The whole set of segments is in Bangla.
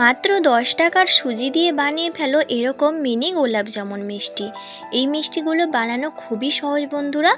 মাত্র দশ টাকার সুজি দিয়ে বানিয়ে ফেলো এরকম মিনি গোলাপ জামুন মিষ্টি। এই মিষ্টিগুলো বানানো খুবই সহজ বন্ধুরা,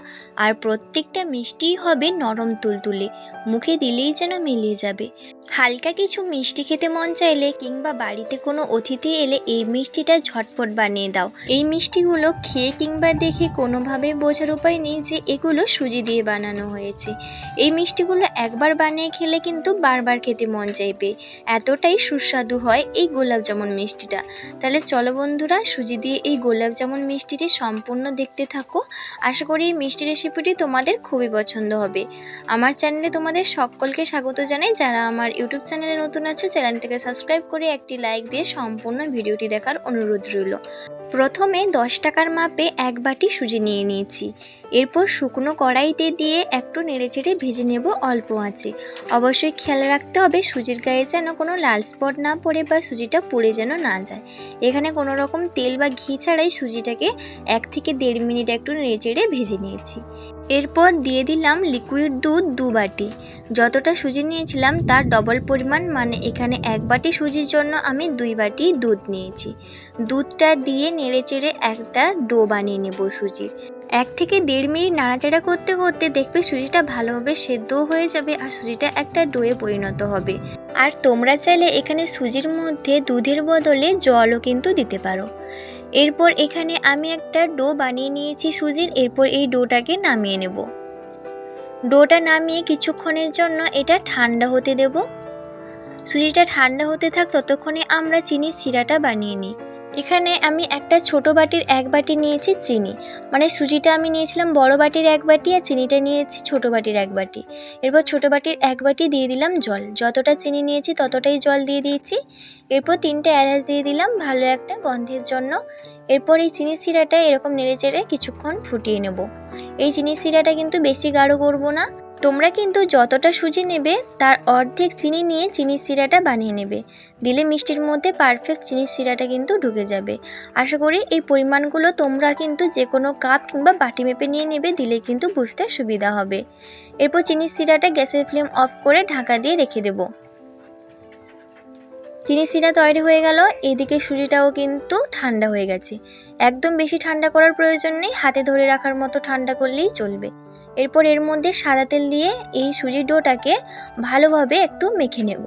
আর প্রত্যেকটা মিষ্টিই হবে নরম তুলতুলে। মুখে দিলেই যেন মিলিয়ে যাবে। হালকা কিছু মিষ্টি খেতে মন চাইলে কিংবা বাড়িতে কোনো অতিথি এলে এই মিষ্টিটা ঝটপট বানিয়ে দাও। এই মিষ্টিগুলো খেয়ে কিংবা দেখে কোনোভাবে বোঝার উপায় নেই যে এগুলো সুজি দিয়ে বানানো হয়েছে। এই মিষ্টিগুলো একবার বানিয়ে খেলে কিন্তু বারবার খেতে মন চাইবে। এতটাই সুস্বাদু হয় এই গোলাপ জামুন মিষ্টিটা। তাহলে চলো বন্ধুরা, সুজি দিয়ে এই গোলাপ জামুন মিষ্টিটি সম্পূর্ণ দেখতে থাকো। আশা করি এই মিষ্টি রেসিপিটি তোমাদের খুবই পছন্দ হবে। আমার চ্যানেলে তোমাদের সকলকে স্বাগত জানাই। যারা আমার ইউটিউব চ্যানেলে নতুন আছো, চ্যানেলটাকে সাবস্ক্রাইব করে একটি লাইক দিয়ে সম্পূর্ণ ভিডিওটি দেখার অনুরোধ রইল। প্রথমে দশ টাকার মাপে এক বাটি সুজি নিয়ে নিয়েছি। এরপর শুকনো কড়াইতে দিয়ে একটু নেড়েচেড়ে ভেজে নেব অল্প আঁচে। অবশ্যই খেয়াল রাখতে হবে, সুজির গায়ে যেন কোনো লাল স্পট না পড়ে বা সুজিটা পুড়ে যেন না যায়। এখানে কোনো রকম তেল বা ঘি ছাড়াই সুজিটাকে এক থেকে দেড় মিনিট একটু নেড়েচেড়ে ভেজে নিয়েছি। এরপর দিয়ে দিলাম লিকুইড দুধ দু বাটি। যতটা সুজি নিয়েছিলাম তার ডবল পরিমাণ মানে এখানে এক বাটি সুজির জন্য আমি দুই বাটি দুধ নিয়েছি। দুধটা দিয়ে নেড়েচেড়ে একটা ডো বানিয়ে নেব সুজির। এক থেকে দেড় মিনিট নাড়াচাড়া করতে করতে দেখবে সুজিটা ভালোভাবে সেদ্ধও হয়ে যাবে আর সুজিটা একটা ডোয়ে পরিণত হবে। আর তোমরা চাইলে এখানে সুজির মধ্যে দুধের বদলে জলও কিন্তু দিতে পারো। এরপর এখানে আমি একটা ডো বানিয়ে নিয়েছি সুজির, এরপর এই ডোটাকে নামিয়ে নেব। ডোটা নামিয়ে কিছুক্ষণের জন্য এটা ঠান্ডা হতে দেব। সুজিটা ঠান্ডা হতে থাক, ততক্ষণে আমরা চিনির সিরাটা বানিয়ে নিই। এখানে আমি একটা ছোট বাটির এক বাটি নিয়েছি চিনি। মানে সুজিটা আমি নিয়েছিলাম বড় বাটির এক বাটি আর চিনিটা নিয়েছি ছোট বাটির এক বাটি। এরপর ছোট বাটির এক বাটি দিয়ে দিলাম জল। যতটা চিনি নিয়েছি ততটাই জল দিয়ে দিয়েছি। এরপর তিনটে এলাচ দিয়ে দিলাম ভালো একটা গন্ধের জন্য। এরপর এই চিনি সিরাটা এরকম নেড়ে চেড়ে কিছুক্ষণ ফুটিয়ে নেব। এই চিনি সিরাটা কিন্তু বেশি গাঢ় করব না। তোমরা কিন্তু যতটা সুজি নেবে, তার অর্ধেক চিনি নিয়ে চিনি সিরাটা বানিয়ে নেবে। দিলে মিষ্টির মধ্যে পারফেক্ট চিনি সিরাটা কিন্তু ঢুকে যাবে। আশা করি এই পরিমাণগুলো তোমরা কিন্তু যে কোনো কাপ কিংবা বাটি মেপে নিয়ে নেবে, দিলে কিন্তু বুঝতে সুবিধা হবে। এরপর চিনি সিরাটা গ্যাসের ফ্লেম অফ করে ঢাকা দিয়ে রেখে দেবো। চিনি সিরা তৈরি হয়ে গেল, এদিকে সুজিটাও কিন্তু ঠান্ডা হয়ে গেছে। একদম বেশি ঠান্ডা করার প্রয়োজন নেই, হাতে ধরে রাখার মতো ঠান্ডা করলেই চলবে। এরপর এর মধ্যে সাদা তেল দিয়ে এই সুজির ডোটাকে ভালোভাবে একটু মেখে নেব।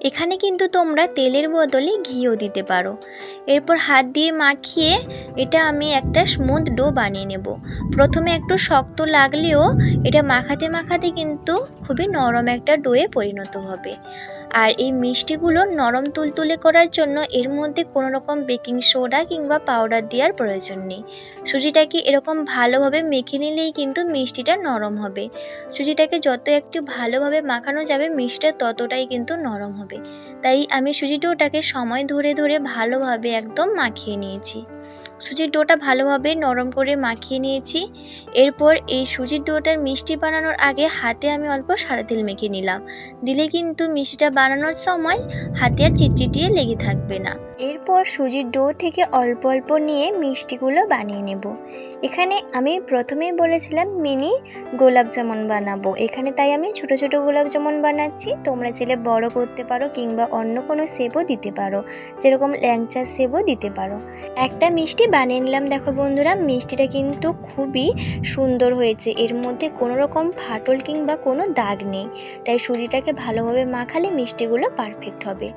এখানে কিন্তু তোমরা তেলের বদলে ঘিও দিতে পারো। এরপর হাত দিয়ে মাখিয়ে এটা আমি একটা স্মুথ ডো বানিয়ে নেব। প্রথমে একটু শক্ত লাগলেও এটা মাখাতে মাখাতে কিন্তু খুবই নরম একটা ডোয়ে পরিণত হবে। আর এই মিষ্টিগুলো নরম তুলতুলে করার জন্য এর মধ্যে কোনো রকম বেকিং সোডা কিংবা পাউডার দেওয়ার প্রয়োজন নেই। সুজিটাকে এরকম ভালোভাবে মেখে নিলেই কিন্তু মিষ্টিটা নরম হবে। সুজিটাকে যত একটু ভালোভাবে মাখানো যাবে, মিষ্টিটা ততটাই কিন্তু নরম হবে। তাই আমি সুজি ডোটাকে সময় ধরে ধরে ভালোভাবে একদম মাখিয়ে নিয়েছি। সুজির ডোটা ভালোভাবে নরম করে মাখিয়ে নিয়েছি। এরপর এই সুজির ডোটার মিষ্টি বানানোর আগে হাতে আমি অল্প সাদা তেল মেখে নিলাম। দিলে কিন্তু মিষ্টিটা বানানোর সময় হাতে আর চিটচিটিয়ে লেগে থাকবে না। এরপর সুজির ডো থেকে অল্প অল্প নিয়ে মিষ্টিগুলো বানিয়ে নেব। এখানে আমি প্রথমেই বলেছিলাম মিনি গোলাপ জামুন বানাবো। এখানে তাই আমি ছোট ছোট গোলাপ জামুন বানাচ্ছি। তোমরা চাইলে বড় করতে পারো কিংবা অন্য কোনো সেবও দিতে পারো। যেরকম ল্যাংচার সেবও দিতে পারো। একটা মিষ্টি বানিয়ে নিলাম। দেখো বন্ধুরা, মিষ্টিটা কিন্তু খুবই সুন্দর হয়েছে। এর মধ্যে কোনো রকম ফাটল কিংবা কোনো দাগ নেই। তাই সুজিটাকে ভালোভাবে মাখালে মিষ্টিগুলো পারফেক্ট হবে।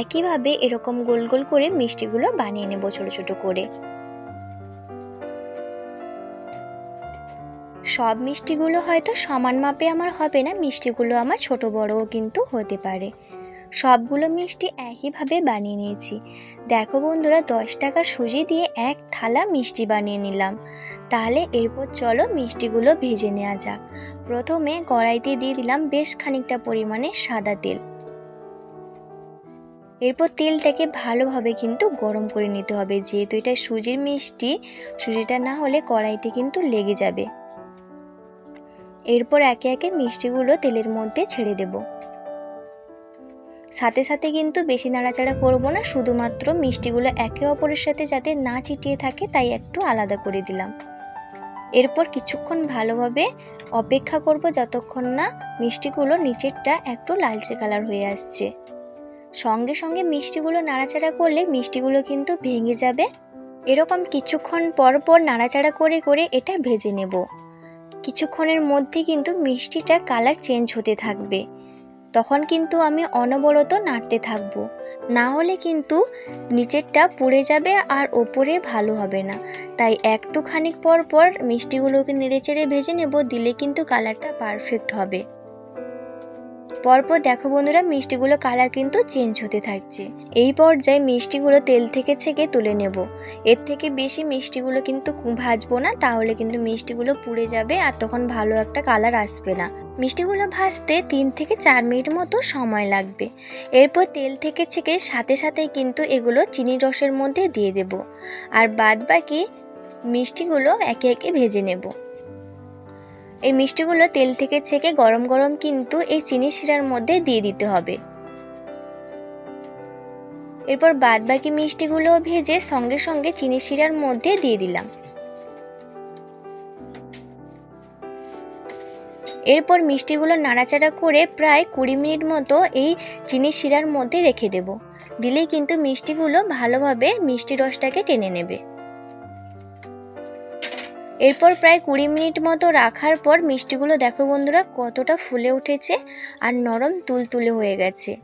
একইভাবে এরকম গোল গোল করে মিষ্টিগুলো বানিয়ে নেব ছোটো ছোটো করে। সব মিষ্টিগুলো হয়তো সমান মাপে আমার হবে না, মিষ্টিগুলো আমার ছোট বড়ও কিন্তু হতে পারে। সবগুলো মিষ্টি একইভাবে বানিয়ে নিয়েছি। দেখো বন্ধুরা, দশ টাকার সুজি দিয়ে এক থালা মিষ্টি বানিয়ে নিলাম। তাহলে এরপর চলো মিষ্টিগুলো ভেজে নেওয়া যাক। প্রথমে কড়াইতে দিয়ে দিলাম বেশ খানিকটা পরিমাণে সাদা তেল। এরপর তেলটাকে ভালোভাবে কিন্তু গরম করে নিতে হবে, যেহেতু এটা সুজির মিষ্টি, সুজিটা না হলে কড়াইতে কিন্তু লেগে যাবে। এরপর একে একে মিষ্টিগুলো তেলের মধ্যে ছেড়ে দেব। সাথে সাথে কিন্তু বেশি নাড়াচাড়া করব না, শুধুমাত্র মিষ্টিগুলো একে অপরের সাথে যাতে না চিটিয়ে থাকে তাই একটু আলাদা করে দিলাম। এরপর কিছুক্ষণ ভালোভাবে অপেক্ষা করব যতক্ষণ না মিষ্টিগুলো নিচেরটা একটু লালচে কালার হয়ে আসছে। সঙ্গে সঙ্গে মিষ্টিগুলো নাড়াচাড়া করলে মিষ্টিগুলো কিন্তু ভেঙে যাবে। এরকম কিছুক্ষণ পর পর নাড়াচাড়া করে করে এটা ভেজে নেব। কিছুক্ষণের মধ্যে কিন্তু মিষ্টিটা কালার চেঞ্জ হতে থাকবে। তখন কিন্তু আমি অনবরত নাড়তে থাকব। না হলে কিন্তু নিচেরটা পুড়ে যাবে আর ওপরে ভালো হবে না। তাই একটু খানিক পর পর মিষ্টিগুলোকে নেড়ে চেড়ে ভেজে নেব, দিলে কিন্তু কালারটা পারফেক্ট হবে। পরপর দেখো বন্ধুরা, মিষ্টিগুলো কালার কিন্তু চেঞ্জ হতে থাকছে। এই পর্যায়ে মিষ্টিগুলো তেল থেকে ছেঁকে তুলে নেব। এর থেকে বেশি মিষ্টিগুলো কিন্তু ভাজবো না, তাহলে কিন্তু মিষ্টিগুলো পুড়ে যাবে আর তখন ভালো একটা কালার আসবে না। মিষ্টিগুলো ভাজতে তিন থেকে চার মিনিট মতো সময় লাগবে। এরপর তেল থেকে ছেঁকে সাথে সাথে কিন্তু এগুলো চিনি রসের মধ্যে দিয়ে দেব। আর বাদ বাকি মিষ্টিগুলো একে একে ভেজে নেব। এই মিষ্টিগুলো তেল থেকে ছেঁকে গরম গরম কিন্তু এই চিনি শিরার মধ্যে দিয়ে দিতে হবে। এরপর বাদ বাকি মিষ্টিগুলো ভেজে সঙ্গে সঙ্গে চিনি শিরার মধ্যে দিয়ে দিলাম। এরপর মিষ্টিগুলো নাড়াচাড়া করে প্রায় কুড়ি মিনিট মতো এই চিনি শিরার মধ্যে রেখে দেব। দিলেই কিন্তু মিষ্টিগুলো ভালোভাবে মিষ্টি রসটাকে টেনে নেবে। এরপর প্রায় কুড়ি মিনিট মতো রাখার পর মিষ্টিগুলো দেখো বন্ধুরা, কতটা ফুলে উঠেছে আর নরম তুলতুলে হয়ে গেছে।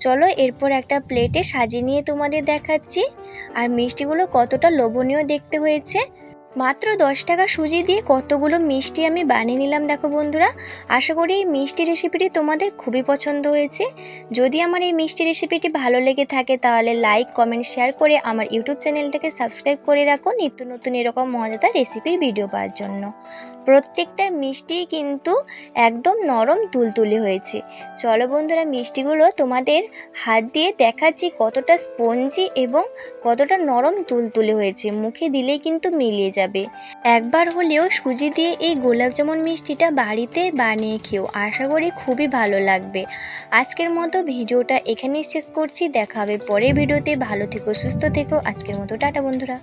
চলো এরপর একটা প্লেটে সাজিয়ে নিয়ে তোমাদের দেখাচ্ছি। আর মিষ্টিগুলো কতটা লোভনীয় দেখতে হয়েছে। মাত্র দশ টাকা সুজি দিয়ে কতগুলো মিষ্টি আমি বানিয়ে নিলাম দেখো বন্ধুরা। আশা করি এই মিষ্টি রেসিপিটি তোমাদের খুবই পছন্দ হয়েছে। যদি আমার এই মিষ্টি রেসিপিটি ভালো লেগে থাকে তাহলে লাইক কমেন্ট শেয়ার করে আমার ইউটিউব চ্যানেলটাকে সাবস্ক্রাইব করে রাখো নিত্য নতুন এরকম মজাদার রেসিপির ভিডিও পাওয়ার জন্য। প্রত্যেকটা মিষ্টি কিন্তু একদম নরম তুলতুলে হয়েছে। চলো বন্ধুরা মিষ্টিগুলো তোমাদের হাত দিয়ে দেখাচ্ছি কতটা স্পঞ্জি এবং কতটা নরম তুলতুলে হয়েছে। মুখে দিলেই কিন্তু মিলিয়ে যাবে। একবার হলেও সুজি দিয়ে এই গোলাপজামুন মিষ্টিটা বাড়িতে বানিয়ে খেও। আশা করি খুবই ভালো লাগবে। আজকের মতো ভিডিওটা এখানেই শেষ করছি। দেখা হবে পরে ভিডিওতে। ভালো থেকো, সুস্থ থেকো। আজকের মতো। টাটা বন্ধুরা।